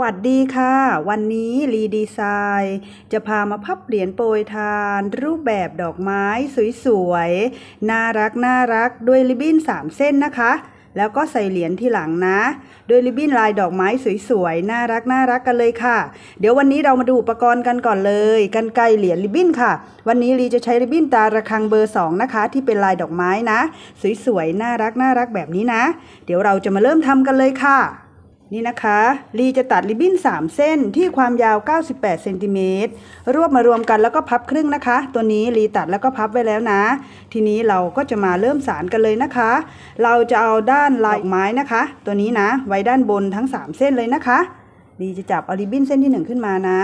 วัสดีค่ะ วันนี้รีดีไซน์จะพามาพับเหรียญโปรยทาน รูปแบบดอกไม้สวยๆ น่ารักน่ารักด้วยริบบิ้น 3 เส้นนะคะ แล้วก็ใส่เหรียญที่หลังนะด้วยริบบิ้นลายดอกไม้สวยๆ น่ารักน่ารักกันเลยค่ะ เดี๋ยววันนี้เรามาดูอุปกรณ์กันก่อนเลยกันไกลเหรียญริบบิ้นค่ะ วันนี้รีจะใช้ริบบิ้นตาระฆังเบอร์ 2 นะคะ ที่เป็นลายดอกไม้นะ สวยๆ น่ารักน่ารักแบบนี้นะ เดี๋ยวเราจะมาเริ่มทำกันเลยค่ะ นี่นะคะลีจะตัดริบบิ้น 3 เส้นที่ความยาว 98เซนติเมตรรวบมารวมกันแล้วก็พับครึ่งนะคะ ตัวนี้ลีตัดแล้วก็พับไว้แล้วนะ ทีนี้เราก็จะมาเริ่มสารกันเลยนะคะ เราจะเอาด้านลายไม้นะคะ ตัวนี้นะ ไว้ด้านบนทั้ง 3 เส้นเลยนะคะลีจะจับเอาริบบิ้นเส้นที่ 1 ขึ้นมานะ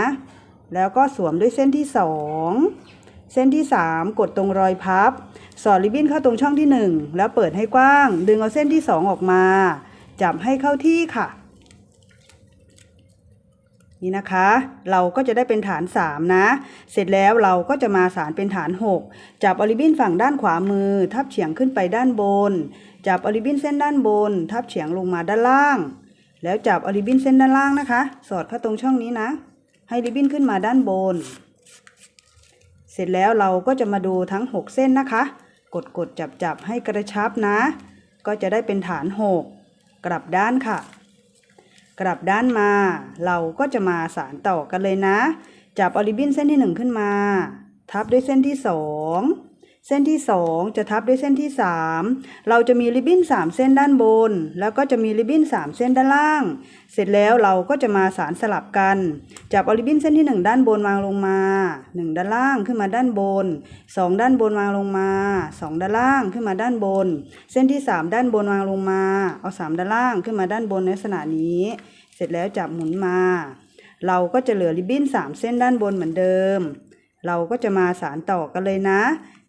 แล้วก็สวมด้วยเส้นที่ 2 เส้นที่ 3 กดตรงรอยพับ สอดริบบิ้นเข้าตรงช่องที่ 1 แล้วเปิดให้กว้าง ดึงเอาเส้นที่ 2 ออกมา จับให้เข้าที่ค่ะ นี่นะคะ เราก็จะได้เป็นฐาน 3 นะ เสร็จแล้วเราก็จะมาสารเป็นฐาน 6 จับอลิบินฝั่งด้านขวามือ ทับเฉียงขึ้นไปด้านบน จับอลิบินเส้นด้านบน ทับเฉียงลงมาด้านล่าง แล้วจับอลิบินเส้นด้านล่างนะคะ สอดเข้าตรงช่องนี้นะ ให้ริบบิ้นขึ้นมาด้านบน เสร็จแล้วเราก็จะมาดูทั้ง 6 เส้นนะคะ กดกดจับจับให้กระชับนะ ก็จะได้เป็นฐาน 6 กลับด้านค่ะ กลับด้านมา เราก็จะมาสารต่อกันเลยนะ จับออริบินเส้นที่ 1 ขึ้นมา ทับด้วยเส้นที่ 2 เส้นที่ 2 จะทับด้วยเส้นที่ 3 เราจะมีริบบิ้น 3 เส้นด้านบน แล้วก็จะมีริบบิ้น 3 เส้นด้านล่าง เสร็จแล้วเราก็จะมาสารสลับกัน จับออริบบิ้นเส้นที่ 1 ด้านบนวางลงมา 1 ด้านล่างขึ้นมาด้านบน 2 ด้านบนวางลงมา 2 ด้านล่างขึ้นมาด้านบน เส้นที่ 3 ด้านบนวางลงมา เอา 3 ด้านล่างขึ้นมาด้านบนในลักษณะนี้ เสร็จแล้วจับหมุนมา เราก็จะเหลือริบบิ้น 3 เส้นด้านบนเหมือนเดิมเราก็จะมาสารต่อกันเลยนะ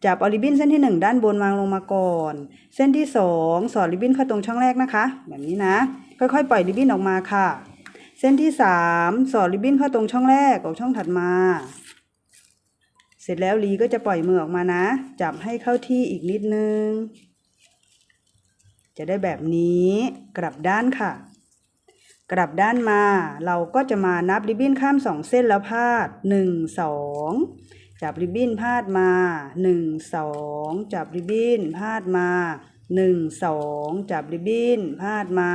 จับเอาริบบิ้นเส้นที่ 1 ด้านบนวางลงมาก่อน เส้นที่ 2 สอดริบบิ้นเข้าตรงช่องแรกนะคะ แบบนี้นะ ค่อยๆ ปล่อยริบบิ้นออกมาค่ะ เส้นที่ 3 สอดริบบิ้นเข้าตรงช่องแรกกับช่องถัดมา เสร็จแล้วลีก็จะปล่อยมือออกมานะ จับให้เข้าที่อีกนิดนึง จะได้แบบนี้กลับด้านค่ะ กลับด้านมา เราก็จะมานับริบบิ้นข้ามสองเส้นแล้วพาดหนึ่งสอง จับริบบิ้นพาดมาหนึ่งสองจับริบบิ้นพาดมาหนึ่งสองจับริบบิ้นพาดมา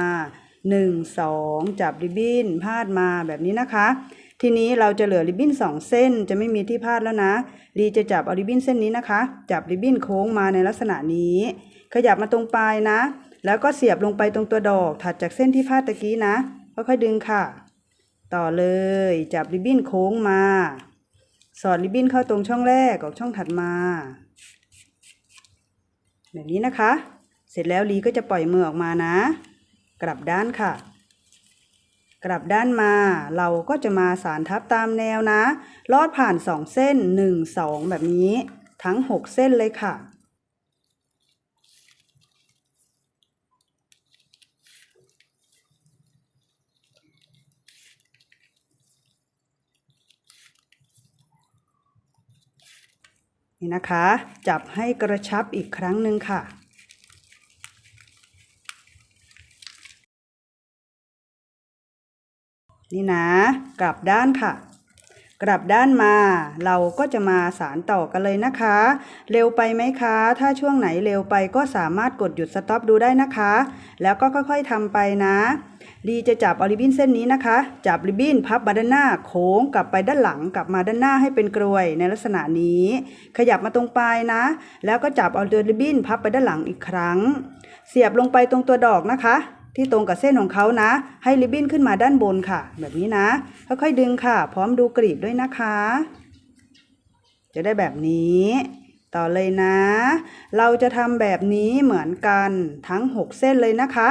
หนึ่งสองจับริบบิ้นพาดมาแบบนี้นะคะ ทีนี้เราจะเหลือริบบิ้นสองเส้นจะไม่มีที่พาดแล้วนะลีจะจับเอาริบบิ้นเส้นนี้นะคะ จับริบบิ้นโค้งมาในลักษณะนี้ ขยับมาตรงปลายนะ แล้วก็เสียบลงไปตรงตัวดอก ถัดจากเส้นที่พาดตะกี้นะค่อยๆดึงค่ะ ต่อเลยจับริบบิ้นโค้งมา สอดริบบิ้นเข้าตรงช่องแรกออกช่องถัดมาแบบนี้นะคะ เสร็จแล้วลีก็จะปล่อยมือออกมานะ กลับด้านค่ะ กลับด้านมา เราก็จะมาสารทับตามแนวนะ ลอดผ่าน2เส้น1 2แบบนี้ ทั้ง6เส้นเลยค่ะ นี่นะคะ จับให้กระชับอีกครั้งหนึ่งค่ะนี่นะ กลับด้านค่ะ กลับด้านมา เราก็จะมาสารต่อกันเลยนะคะ เร็วไปไหมคะ ถ้าช่วงไหนเร็วไปก็สามารถกดหยุดสต็อปดูได้นะคะ แล้วก็ค่อยๆทำไปนะ ลีจะจับอริบบิ้นเส้นนี้นะคะ จับริบบิ้นพับมาด้านหน้าโค้งกลับไปด้านหลังกลับมาด้านหน้าให้เป็นกรวยในลักษณะนี้ ขยับมาตรงปลายนะ แล้วก็จับเอาตัวริบบิ้นพับไปด้านหลังอีกครั้ง เสียบลงไปตรงตัวดอกนะคะ ที่ตรงกับเส้นของเขานะ ให้ริบบิ้นขึ้นมาด้านบนค่ะ แบบนี้นะค่อยๆดึงค่ะ พร้อมดูกรีบด้วยนะคะ จะได้แบบนี้ต่อเลยนะ เราจะทำแบบนี้เหมือนกันทั้ง 6 เส้นเลยนะคะ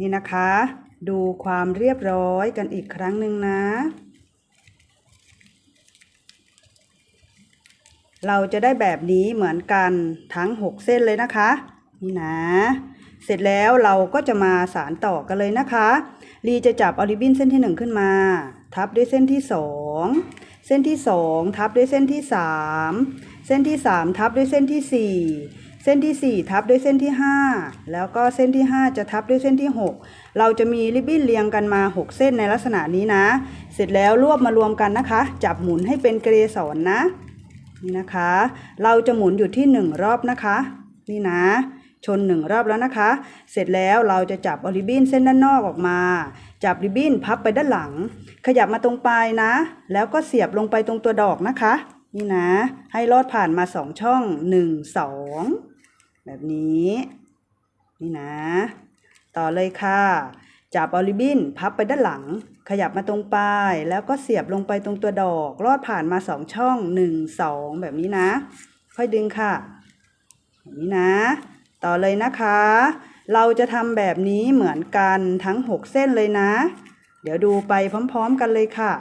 นี่นะคะ ดูความเรียบร้อยกันอีกครั้งหนึ่งนะ เราจะได้แบบนี้เหมือนกันทั้ง 6 เส้นเลยนะคะ นี่นะ เสร็จแล้วเราก็จะมาสารต่อกันเลยนะคะลีจะจับออริบินเส้นที่ 1 ขึ้นมา ทับด้วยเส้นที่ 2 เส้นที่ 2 ทับด้วยเส้นที่ 3 เส้นที่ 3 ทับด้วยเส้นที่ 4 เส้นที่ 4 ทับด้วยเส้นที่ 5 แล้วก็เส้นที่ 5 จะทับด้วยเส้นที่ 6 เราจะมีริบบิ้นเรียงกันมา 6 เส้นในลักษณะนี้นะ เสร็จแล้วรวบมารวมกันนะคะ จับหมุนให้เป็นเกรสอนนะนี่นะคะ เราจะหมุนอยู่ที่ 1 รอบนะคะ นี่นะ ชน 1 รอบแล้วนะคะ เสร็จแล้วเราจะจับริบบิ้นเส้นด้านนอกออกมา จับริบบิ้นพับไปด้านหลัง ขยับมาตรงปลายนะ แล้วก็เสียบลงไปตรงตัวดอกนะคะนี่นะ ให้ลอดผ่านมา2ช่อง1 2 แบบนี้ นี่นะ ต่อเลยค่ะ จับออริบินพับไปด้านหลัง ขยับมาตรงปลาย แล้วก็เสียบลงไปตรงตัวดอก ลอดผ่านมาสองช่อง1 2แบบนี้นะ ค่อยดึงค่ะ แบบนี้นะ ต่อเลยนะคะ เราจะทำแบบนี้เหมือนกันทั้ง6เส้นเลยนะ เดี๋ยวดูไปพร้อมๆกันเลยค่ะ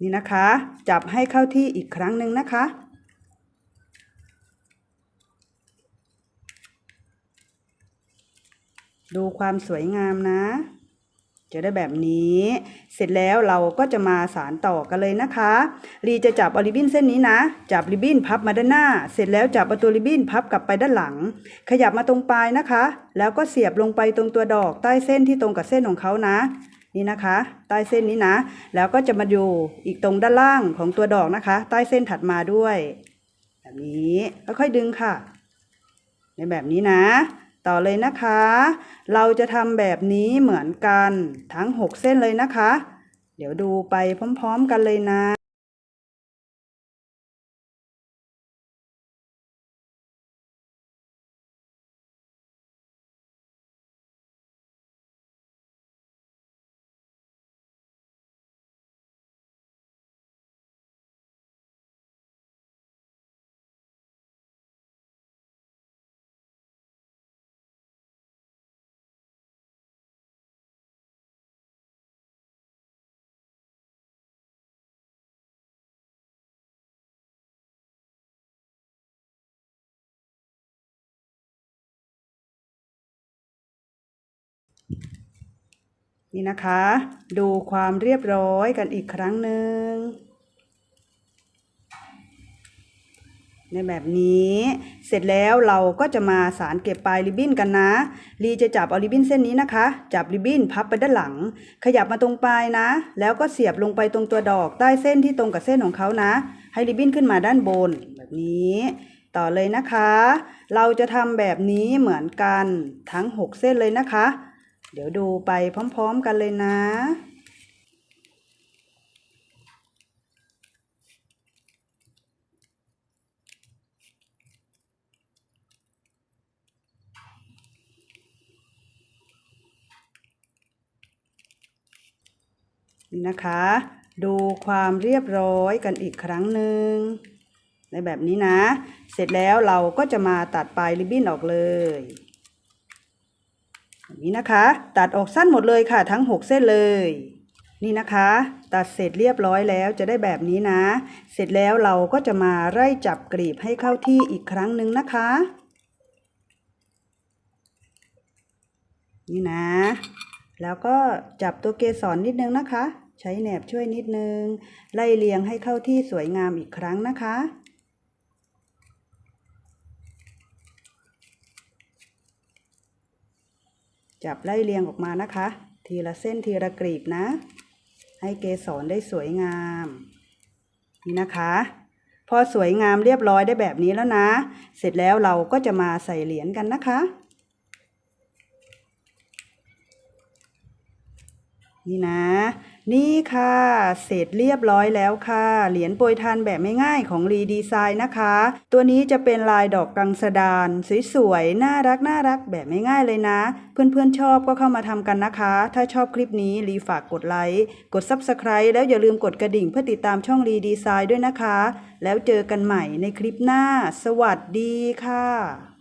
นี่นะคะ จับให้เข้าที่อีกครั้งหนึ่งนะคะ ดูความสวยงามนะ จะได้แบบนี้ เสร็จแล้วเราก็จะมาสารต่อกันเลยนะคะ รีจะจับออริบินเส้นนี้นะ จับริบบิ้นพับมาด้านหน้า เสร็จแล้วจับเอาตัวริบบิ้นพับกลับไปด้านหลัง ขยับมาตรงปลายนะคะ แล้วก็เสียบลงไปตรงตัวดอกใต้เส้นที่ตรงกับเส้นของเขานะ นี่นะคะ ใต้เส้นนี้นะ แล้วก็จะมาอยู่อีกตรงด้านล่างของตัวดอกนะคะ ใต้เส้นถัดมาด้วย แบบนี้ค่อยๆดึงค่ะ ในแบบนี้นะ ต่อเลยนะคะ เราจะทำแบบนี้เหมือนกันทั้ง 6 เส้นเลยนะคะ เดี๋ยวดูไปพร้อม ๆ กันเลยนะ นี่นะคะ ดูความเรียบร้อยกันอีกครั้งหนึ่งในแบบนี้ เสร็จแล้วเราก็จะมาสารเก็บปลายริบบิ้นกันนะ ลีจะจับเอาริบบิ้นเส้นนี้นะคะ จับริบบิ้นพับไปด้านหลัง ขยับมาตรงปลายนะ แล้วก็เสียบลงไปตรงตัวดอกใต้เส้นที่ตรงกับเส้นของเขานะ ให้ริบบิ้นขึ้นมาด้านบนแบบนี้ ต่อเลยนะคะ เราจะทำแบบนี้เหมือนกันทั้ง 6 เส้นเลยนะคะ เดี๋ยวดูไปพร้อมๆกันเลยนะ นี่นะคะ ดูความเรียบร้อยกันอีกครั้งหนึ่งในแบบนี้นะ เสร็จแล้วเราก็จะมาตัดปลายริบบิ้นออกเลย นี้นะคะ ตัดออกสั้นหมดเลยค่ะ ทั้ง 6 เส้นเลย นี่นะคะ ตัดเสร็จเรียบร้อยแล้วจะได้แบบนี้นะ เสร็จแล้วเราก็จะมาไล่จับกลีบให้เข้าที่อีกครั้งหนึ่งนะคะ นี่นะ แล้วก็จับตัวเกสรนิดนึงนะคะ ใช้แหนบช่วยนิดนึง ไล่เรียงให้เข้าที่สวยงามอีกครั้งนะคะ จับไล่เรียงออกมานะคะ ทีละเส้นทีละกรีบนะ ให้เกสรได้สวยงาม นี่นะคะ พอสวยงามเรียบร้อยได้แบบนี้แล้วนะ เสร็จแล้วเราก็จะมาใส่เหรียญกันนะคะ นี่นะ นี่ค่ะ เสร็จเรียบร้อยแล้วค่ะ เหรียญโปรยทานแบบไม่ง่ายของรีดีไซน์นะคะ ตัวนี้จะเป็นลายดอกกังสดานสวยๆ น่ารักน่ารักแบบไม่ง่ายเลยนะ เพื่อนๆชอบก็เข้ามาทำกันนะคะ ถ้าชอบคลิปนี้รีฝากกดไลค์ กด Subscribe แล้วอย่าลืมกดกระดิ่งเพื่อติดตามช่องรีดีไซน์ด้วยนะคะ แล้วเจอกันใหม่ในคลิปหน้า สวัสดีค่ะ